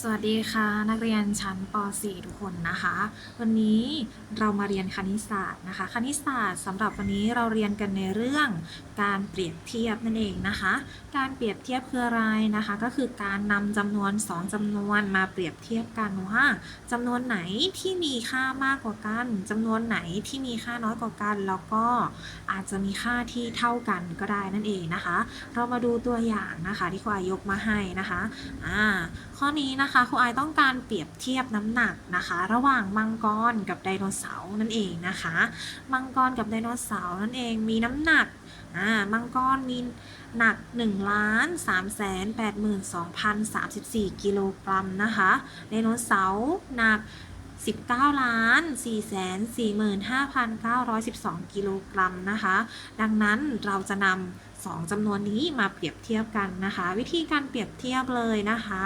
สวัสดีค่ะนักเรียนชั้นป .4 ทุกคนนะคะ วันนี้เรามาเรียนคณิตศาสตร์นะคะ คณิตศาสตร์สำหรับวันนี้เราเรียนกันในเรื่องการเปรียบเทียบนั่นเองนะคะ การเปรียบเทียบคืออะไรนะคะ ก็คือการนำจำนวน 2จำนวนมาเปรียบเทียบกันว่าจำนวนไหนที่มีค่ามากกว่ากันจำนวนไหนที่มีค่าน้อยกว่ากัน แล้วก็อาจจะมีค่าที่เท่ากันก็ได้นั่นเองนะคะ เรามาดูตัวอย่างนะคะที่ครูอายกมาให้นะคะอ่าข้อนี้นะคะครูอายต้องการเปรียบเทียบน้ำหนักนะคะ ระหว่างมังกรกับไดโนเสาร์นั่นเองนะคะ มังกรกับไดโนเสาร์นั่นเองมีน้ำหนักอ่ามังกรมีหนัก1ล้าน3แสน82,034 กิโลกรัมนะคะไดโนเสาร์หนัก 19ล้าน4แสน45,912 กิโลกรัมนะคะ ดังนั้นเราจะนำสองจำนวนนี้มาเปรียบเทียบกันนะคะ วิธีการเปรียบเทียบเลยนะคะ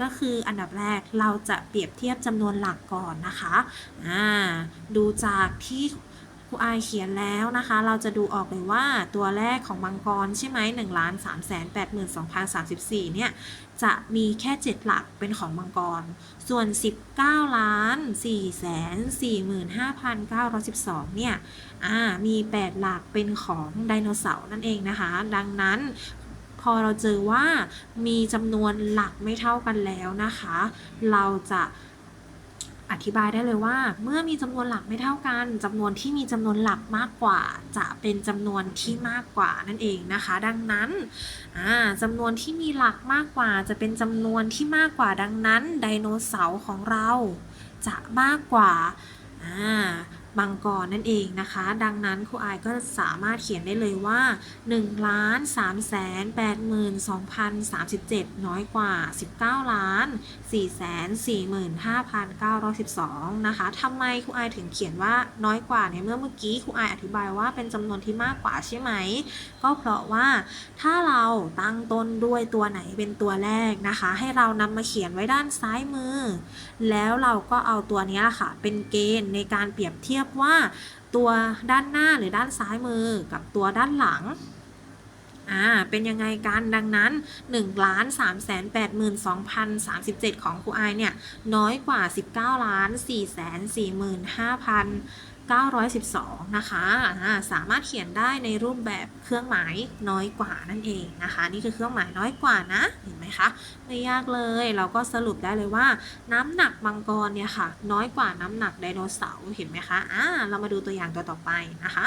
ก็คืออันดับแรกเราจะเปรียบเทียบจำนวนหลักก่อนนะคะดูจากที่ ครูอายเขียนแล้วนะคะ เราจะดูออกเลยว่าตัวแรกของมังกรใช่ไหม1ล้าน3แสน82,034เนี่ย จะมีแค่7หลักเป็นของมังกร ส่วน19ล้าน4แสน45,912เนี่ย อ่า มี8หลักเป็นของไดโนเสาร์นั่นเองนะคะ ดังนั้นพอเราเจอว่ามีจำนวนหลักไม่เท่ากันแล้วนะคะ เราจะ อธิบายได้เลยว่า เมื่อมีจำนวนหลักไม่เท่ากันจำนวนที่มีจำนวนหลักมากกว่า จะเป็นจำนวนที่มากกว่านั่นเองนะคะ ดังนั้นจำจำนวนที่มีหลักมากกว่า จะเป็นจำนวนที่มากกว่าดังนั้นไดโนเสาร์ของเราจะมากกว่า อ่ามังกรนั่นเองนะคะ ดังนั้นครูอายก็สามารถเขียนได้เลยว่า1ล้าน3แสน82,037 น้อยกว่า 19 ล้าน4แสน45,912 นะคะทำไมครูอายถึงเขียนว่าน้อยกว่าในเมื่อเมื่อกี้ครูอายอธิบายว่าเป็นจำนวนที่มากกว่าใช่ไหม ก็เพราะว่าถ้าเราตั้งต้นด้วยตัวไหนเป็นตัวแรกนะคะ ให้เรานำมาเขียนไว้ด้านซ้ายมือ แล้วเราก็เอาตัวนี้ค่ะ เป็นเกณฑ์ในการเปรียบเทียบกว่าตัวด้านหน้าหรือด้านซ้ายมือกับตัวด้านหลังอ่าเป็นยังไงกันดังนั้น1ล้าน3 8 2 0 3 7 ของครูไอเนี่ย น้อยกว่า 19ล้าน4 4 5 0 0 0 912 นะคะสามารถเขียนได้ในรูปแบบเครื่องหมายน้อยกว่านั่นเองนะคะ นี่คือเครื่องหมายน้อยกว่านะ เห็นไหมคะ ไม่ยากเลย เราก็สรุปได้เลยว่า น้ำหนักมังกรเนี่ยค่ะ น้อยกว่าน้ำหนักไดโนเสาร์ เห็นไหมคะ อ่า เรามาดูตัวอย่างตัวต่อไปนะคะ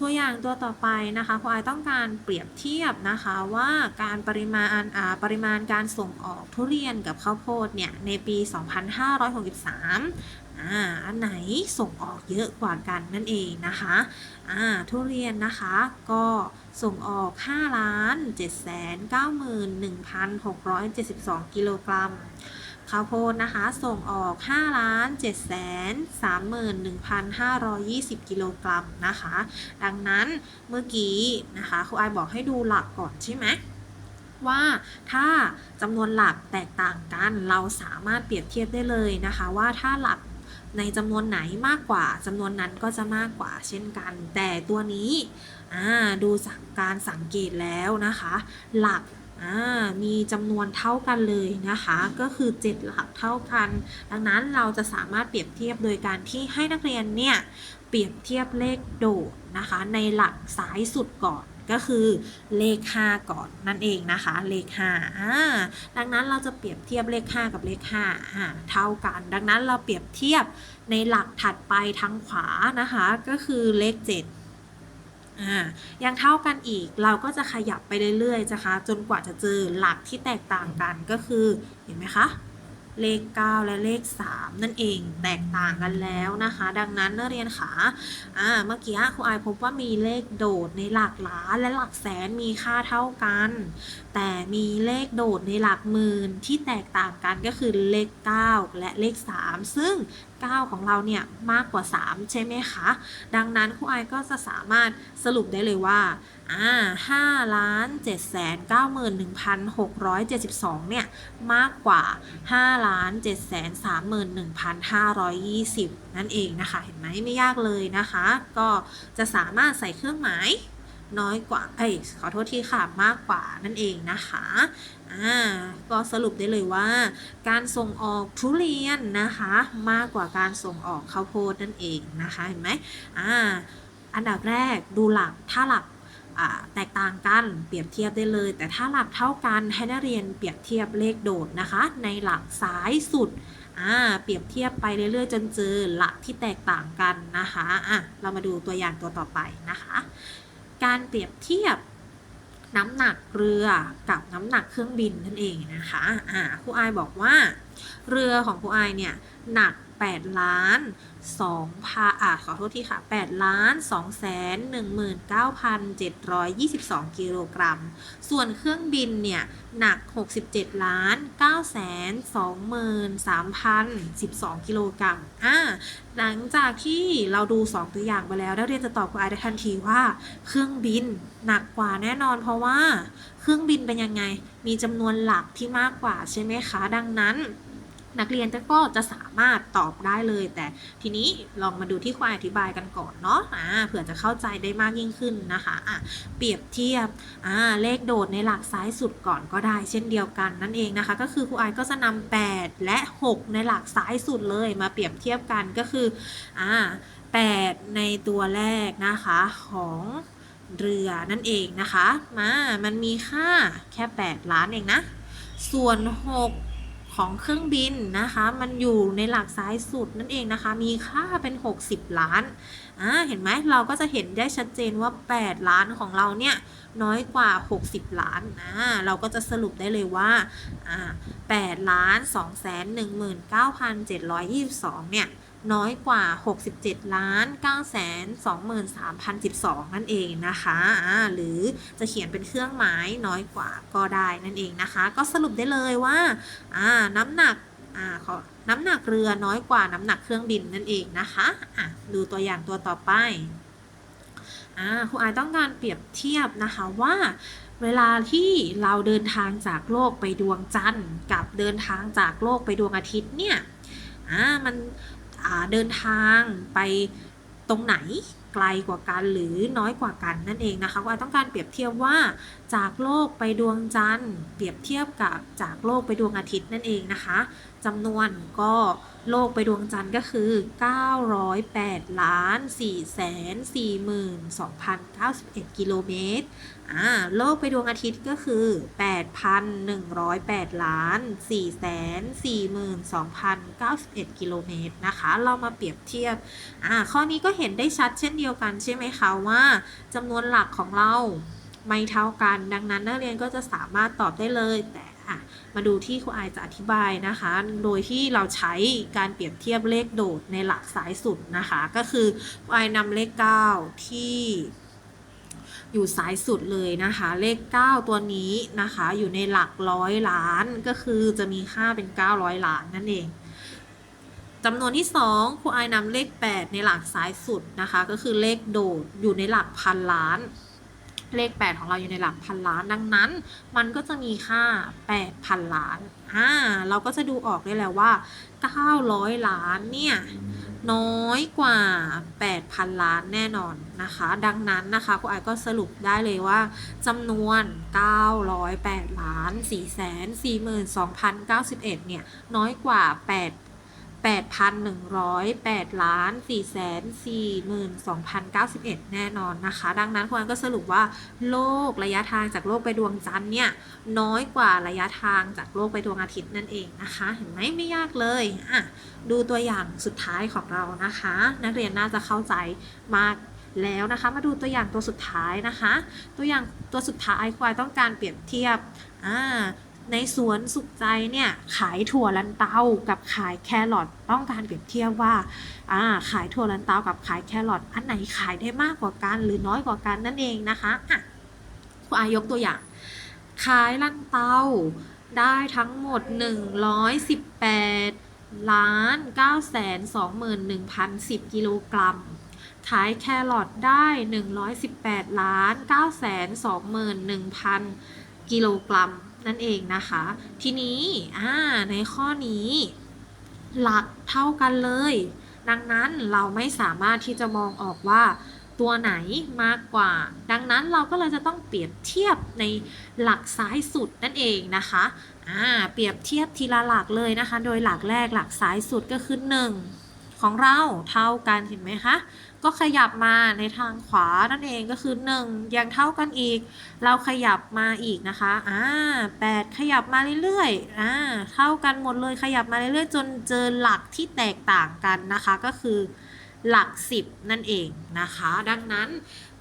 ตัวอย่างตัวต่อไปนะคะควายต้องการเปรียบเทียบนะคะว่าการปริมาณปริมาณการส่งออกทุเรียนกับข้าวโพดเนี่ยในปี 2563 อ่าอันไหนส่งออกเยอะกว่ากันนั่นเองนะคะอ่าทุเรียนนะคะก็ส่งออก 5 ล้าน7 9 1 6 7 2 กิโลกรัมข้าวโพดนะคะส่งออก 5 ล้าน7แสน31,520 กิโลกรัมนะคะ ดังนั้นเมื่อกี้นะคะครูไอบอกให้ดูหลักก่อนใช่ไหมว่าถ้าจำนวนหลักแตกต่างกันเราสามารถเปรียบเทียบได้เลยนะคะ ว่าถ้าหลัก ในจำนวนไหนมากกว่าจำนวนนั้นก็จะมากกว่าเช่นกัน แต่ตัวนี้ดูจากการสังเกตแล้วนะคะ หลักมีจำนวนเท่ากันเลยนะคะ ก็คือ 7 หลักเท่ากัน ดังนั้นเราจะสามารถเปรียบเทียบโดยการที่ให้นักเรียนเนี่ยเปรียบเทียบเลขโดดนะคะ ในหลักซ้ายสุดก่อน ก็คือเลข 5 ก่อนนั่นเองนะคะ เลข5อ่าดังนั้นเราจะเปรียบเทียบเลข 5 กับเลข5อ่าเท่ากัน ดังนั้นเราเปรียบเทียบในหลักถัดไปทางขวานะคะ ก็คือเลข 7ยังเท่ากันอีกเราก็จะขยับไปเรื่อยๆนะคะ จนกว่าจะเจอหลักที่แตกต่างกันก็คือเห็นไหมคะ เลข 9 และเลข 3 นั่นเองแตกต่างกันแล้วนะคะ ดังนั้นนักเรียนขาอ่าเมื่อกี้ครูอายพบว่ามีเลขโดดในหลักล้านและหลักแสนมีค่าเท่ากัน แต่มีเลขโดดในหลักหมื่นที่แตกต่างกันก็คือเลข 9 และเลข 3 ซึ่ง 9 ของเราเนี่ยมากกว่า 3 ใช่ไหมคะ ดังนั้นครูไอก็จะสามารถสรุปได้เลยว่าอ่า5ล้าน7แสน91,672เนี่ยมากกว่า5ล้าน7แสน31,520 นั่นเองนะคะ เห็นไหมไม่ยากเลยนะคะ ก็จะสามารถใส่เครื่องหมายน้อยกว่า เอ้ย ขอโทษทีค่ะ มากกว่านั่นเองนะคะ อ่า ก็สรุปได้เลยว่า การส่งออกทุเรียนนะคะ มากกว่าการส่งออกข้าวโพดนั่นเองนะคะ เห็นไหมอ่า อันดับแรกดูหลัก ถ้าหลัก แตกต่างกันเปรียบเทียบได้เลย แต่ถ้าหลักเท่ากันให้นักเรียนเปรียบเทียบเลขโดดนะคะ ในหลักซ้ายสุดเปรียบเทียบไปเรื่อยๆ จนเจอหลักที่แตกต่างกันนะคะอะเรามาดูตัวอย่างตัวต่อไปนะคะ การเปรียบเทียบน้ำหนักเรือกับน้ำหนักเครื่องบินนั่นเองนะคะอ่าครูอายบอกว่าเรือของครูอายเนี่ยหนัก 8 ล้าน2พันอ่าขอโทษทีค่ะ8ล้าน2แสน19,722 กิโลกรัม ส่วนเครื่องบินเนี่ยหนัก 67 ล้าน9แสน23,012 กิโลกรัมอ่าหลังจากที่เราดู 2 ตัวอย่างไปแล้วนักเรียนจะตอบครูอได้ทันทีว่า เครื่องบินหนักกว่าแน่นอนเพราะว่า เครื่องบินเป็นยังไง มีจำนวนหลักที่มากกว่าใช่ไหมคะ ดังนั้น นักเรียนก็จะสามารถตอบได้เลย แต่ทีนี้ลองมาดูที่ควายอธิบายกันก่อนเนาะอ่าเผื่อจะเข้าใจได้มากยิ่งขึ้นนะคะอะเปรียบเทียบอ่าเลขโดดในหลักซ้ายสุดก่อนก็ได้เช่นเดียวกันนั่นเองนะคะ ก็คือครูไอก็จะนำ8และ 6 ในหลักซ้ายสุดเลยมาเปรียบเทียบกันก็คืออ่า8ในตัวแรกนะคะของเรือนั่นเองนะคะ มา มันมีค่าแค่ 8 ล้านเองนะ ส่วน 6 ของเครื่องบินนะคะ มันอยู่ในหลักซ้ายสุดนั่นเองนะคะ มีค่าเป็น 60 ล้านอ่าเห็นไหมเราก็จะเห็นได้ชัดเจนว่า 8 ล้านของเราเนี่ยน้อยกว่า 60 ล้านอ่าเราก็จะสรุปได้เลยว่าอ่า8ล้าน2แสน19,722เนี่ย น้อยกว่า 67 ล้าน9แสน23,012 นั่นเองนะคะหรือจะเขียนเป็นเครื่องหมายน้อยกว่าก็ได้นั่นเองนะคะ ก็สรุปได้เลยว่าน้ำหนักอ่าน้ำหนักเรือน้อยกว่าน้ำหนักเครื่องบินนั่นเองนะคะะดูตัวอย่างตัวต่อไปอครูอายต้องการเปรียบเทียบนะคะว่าเวลาที่เราเดินทางจากโลกไปดวงจันทร์กับเดินทางจากโลกไปดวงอาทิตย์เนี่ย อ่า มัน เดินทางไปตรงไหนไกลกว่ากันหรือน้อยกว่ากันนั่นเองนะคะว่าต้องการเปรียบเทียบว่าจากโลกไปดวงจันทร์ เปรียบเทียบกับจากโลกไปดวงอาทิตย์นั่นเองนะคะจำนวนก็โลกไปดวงจันทร์ก็คือ 908ล้าน4แสน42,091 กิโลเมตร อ่าโลกไปดวงอาทิตย์ก็คือ 8,108 ล้าน4แสน42,091 กิโลเมตรนะคะ เรามาเปรียบเทียบอ่าข้อนี้ก็เห็นได้ชัดเช่นเดียวกันใช่ไหมคะว่าจำนวนหลักของเราไม่เท่ากัน ดังนั้นนักเรียนก็จะสามารถตอบได้เลย แต่อะมาดูที่ครูอายจะอธิบายนะคะ โดยที่เราใช้การเปรียบเทียบเลขโดดในหลักสายสุดนะคะ ก็คือครูอายนำเลข 9 ที่ อยู่สายสุดเลยนะคะ เลข 9 ตัวนี้นะคะ อยู่ในหลักร้อยล้านก็คือจะมีค่าเป็น 900 ล้านนั่นเองจำนวนที่2ครูไอนำเลข 8 ในหลักซ้ายสุดนะคะ ก็คือเลขโดดอยู่ในหลักพันล้าน เลข 8 ของเราอยู่ในหลักพันล้าน ดังนั้น มันก็จะมีค่า 8,000 ล้านอ่าเราก็จะดูออกได้แล้วว่า 900 ล้านเนี่ย น้อยกว่า 8,000 ล้านแน่นอนนะคะ ดังนั้นนะคะคุณไอก็สรุปได้เลยว่าจำนวน 908 ล้าน 442,091 เนี่ย น้อยกว่า 8 8,108ล้าน442,091 แน่นอนนะคะ ดังนั้นควรก็สรุปว่าโลกระยะทางจากโลกไปดวงจันทร์เนี่ย น้อยกว่าระยะทางจากโลกไปดวงอาทิตย์นั่นเองนะคะ เห็นไหมไม่ยากเลยอะดูตัวอย่างสุดท้ายของเรานะคะ นักเรียนน่าจะเข้าใจมากแล้วนะคะ มาดูตัวอย่างตัวสุดท้ายนะคะ ตัวอย่างตัวสุดท้ายควายต้องการเปรียบเทียบอ่า ในสวนสุขใจเนี่ยขายถั่วลันเตากับขายแครอทต้องการเปรียบเทียบว่าอ่าขายถั่วลันเตากับขายแครอทอันไหนขายได้มากกว่ากัน หรือน้อยกว่ากันนั่นเองนะคะอะครูอายกตัวอย่าง ขายลันเตาได้ทั้งหมด 118ล้าน9แสน21,010 กิโลกรัมขายแครอทได้ 118ล้าน9แสน21,000 กิโลกรัม นั่นเองนะคะ ทีนี้ในข้อนี้ หลักเท่ากันเลย ดังนั้นเราไม่สามารถที่จะมองออกว่าตัวไหนมากกว่า ดังนั้นเราก็เลยจะต้องเปรียบเทียบในหลักซ้ายสุดนั่นเองนะคะอ่าเปรียบเทียบทีละหลักเลยนะคะ โดยหลักแรกหลักซ้ายสุดก็คือ 1 ของเราเท่ากันเห็นไหมคะ ก็ขยับมาในทางขวานั่นเองก็คือ 1 ยังเท่ากันอีก เราขยับมาอีกนะคะอ่า8ขยับมาเรื่อยๆอ่าเท่ากันหมดเลยขยับมาเรื่อยๆ จนเจอหลักที่แตกต่างกันนะคะ ก็คือหลัก 10 นั่นเองนะคะ ดังนั้น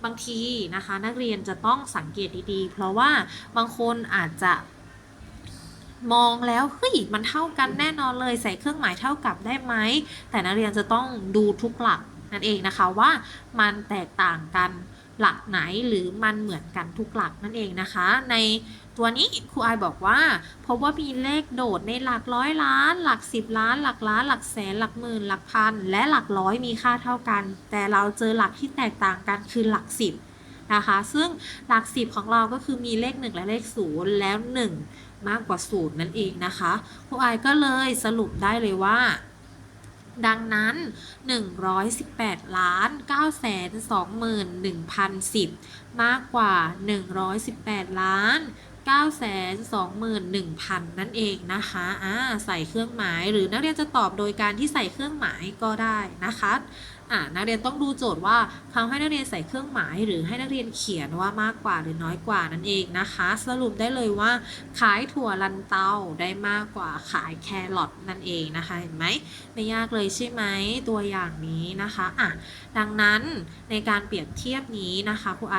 บางทีนะคะ นักเรียนจะต้องสังเกตดีๆ เพราะว่าบางคนอาจจะ มองแล้วเฮ้ยมันเท่ากันแน่นอนเลยใส่เครื่องหมายเท่ากับได้ไหม แต่นักเรียนจะต้องดูทุกหลักนั่นเองนะคะว่ามันแตกต่างกันหลักไหนหรือมันเหมือนกันทุกหลักนั่นเองนะคะ ในตัวนี้ครูไอบอกว่าพบว่ามีเลขโดดในหลักร้อยล้าน หลักสิบล้าน หลักล้าน หลักแสนหลักหมื่นหลักพัน และหลักร้อยมีค่าเท่ากัน แต่เราเจอหลักที่แตกต่างกันคือหลักสิบ นะคะ ซึ่งหลักสิบของเราก็คือมีเลข 1 และเลข 0 แล้ว 1 มากกว่า 0 นั่นเองนะคะครูอก็เลยสรุปได้เลยว่าดังนั้น 118 ล้าน9แสน21,010 มากกว่า 118 ล้าน9แสน21,000 นั่นเองนะคะอ่าใส่เครื่องหมายหรือนักเรียนจะตอบโดยการที่ใส่เครื่องหมายก็ได้นะคะ อ่านักเรียนต้องดูโจทย์ว่าเขาให้นักเรียนใส่เครื่องหมายหรือให้นักเรียนเขียนว่ามากกว่าหรือน้อยกว่านั่นเองนะคะ สรุปได้เลยว่า ขายถั่วลันเตาได้มากกว่าขายแครอทนั่นเองนะคะเห็นไหมไม่ยากเลยใช่ไหมตัวอย่างนี้นะคะอะดังนั้นในการเปรียบเทียบนี้นะคะครูไอ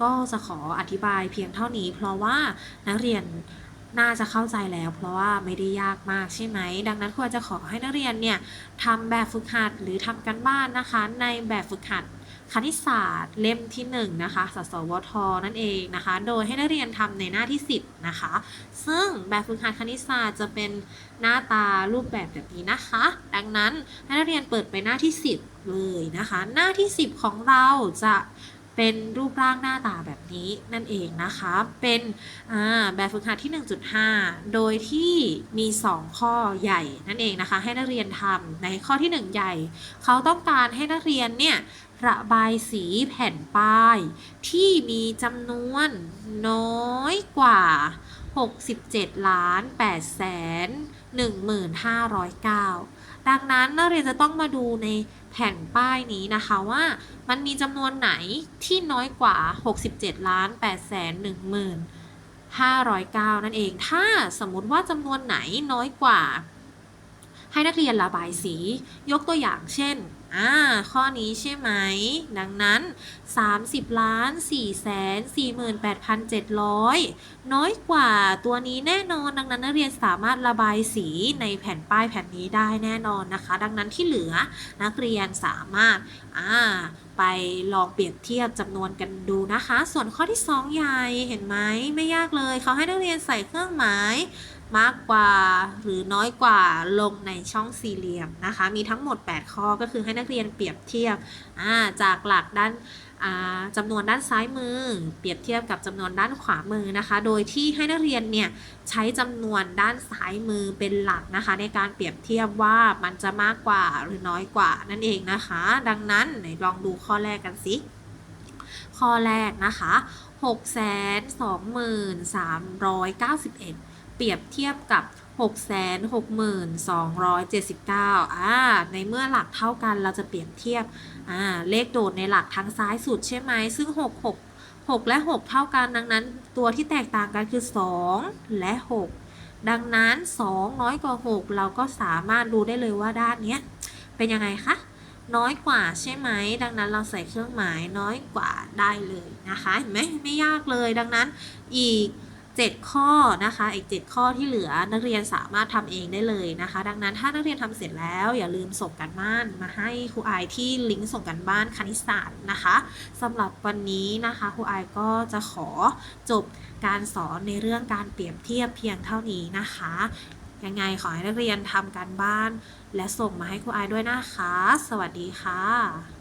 ก็จะขออธิบายเพียงเท่านี้ เพราะว่านักเรียน น่าจะเข้าใจแล้ว เพราะว่าไม่ได้ยากมากใช่ไหม ดังนั้นครูจะขอให้นักเรียนเนี่ยทำแบบฝึกหัดหรือทำกันบ้านนะคะ ในแบบฝึกหัดคณิตศาสตร์เล่มที่ 1นงนะคะ สสวท นั่นเองนะคะ โดยให้นักเรียนทำในหน้าที่ 10 นะคะ ซึ่งแบบฝึกหัดคณิตศาสตร์จะเป็นหน้าตารูปแบบแบบนี้นะคะ ดังนั้นให้นักเรียนเปิดไปหน้าที่ 10 เลยนะคะ หน้าที่ 10 ของเราจะ เป็นรูปร่างหน้าตาแบบนี้นั่นเองนะคะ เป็นแบบฝึกหัดที่ 1.5 โดยที่มี 2 ข้อใหญ่นั่นเองนะคะ ให้นักเรียนทำในข้อที่ 1 ใหญ่ เขาต้องการให้นักเรียนเนี่ยระบายสีแผ่นป้าย ที่มีจำนวนน้อยกว่า 67 ล้าน8แสน15,509 ดังนั้นนักเรียนจะต้องมาดูใน แผ่นป้ายนี้นะคะว่ามันมีจำนวนไหนที่น้อยกว่า 67ล้าน8แสน15,509 นั่นเอง ถ้าสมมุติว่าจำนวนไหนน้อยกว่า ให้นักเรียนระบายสี ยกตัวอย่างเช่น อ่า ข้อนี้ใช่ไหม ดังนั้น 30ล้าน4แสน48,700 น้อยกว่าตัวนี้แน่นอน ดังนั้นนักเรียนสามารถระบายสีในแผ่นป้ายแผ่นนี้ได้แน่นอนนะคะ ดังนั้นที่เหลือนักเรียนสามารถ อ่า ไปลองเปรียบเทียบจำนวนกันดูนะคะ ส่วนข้อที่ 2 ใหญ่ เห็นไหม ไม่ยากเลย เขาให้นักเรียนใส่เครื่องหมาย มากกว่าหรือน้อยกว่าลงในช่องสี่เหลี่ยมนะคะ มีทั้งหมด 8 ข้อก็คือให้นักเรียนเปรียบเทียบจากหลักด้านจำนวนด้านซ้ายมือ เปรียบเทียบกับจำนวนด้านขวามือนะคะ โดยที่ให้นักเรียนเนี่ยใช้จำนวนด้านซ้ายมือเป็นหลักนะคะ ในการเปรียบเทียบว่ามันจะมากกว่าหรือน้อยกว่านั่นเองนะคะ ดังนั้นไหนลองดูข้อแรกกันสิข้อแรกนะคะ 6 2 3 9 1เปรียบเทียบกับ 662,79อ่าในเมื่อหลักเท่ากันเราจะเปรียบเทียบอ่าเลขโดดในหลักทางซ้ายสุดใช่ไหมซึ่ง 6 6 6 และ 6 เท่ากันดังนั้น ตัวที่แตกต่างกันคือ 2 และ 6 ดังนั้น 2 น้อยกว่า 6 เราก็สามารถรู้ได้เลยว่าด้านนี้เป็นยังไงคะน้อยกว่าใช่ไหม ดังนั้นเราใส่เครื่องหมายน้อยกว่าได้เลยนะคะเห็นไหมไม่ยากเลยดังนั้นอีก 7 ข้อนะคะอีก 7 ข้อที่เหลือนักเรียนสามารถทำเองได้เลยนะคะ ดังนั้นถ้านักเรียนทำเสร็จแล้วอย่าลืมส่งกันบ้านมาให้ครูไอที่ลิงก์ส่งกันบ้านคณิตศาสตร์นะคะสำหรับวันนี้นะคะครูไอก็จะขอจบการสอนในเรื่องการเปรียบเทียบเพียงเท่านี้นะคะยังไงขอให้นักเรียนทำการบ้าน และส่งมาให้ครูไอด้วยนะคะ สวัสดีค่ะ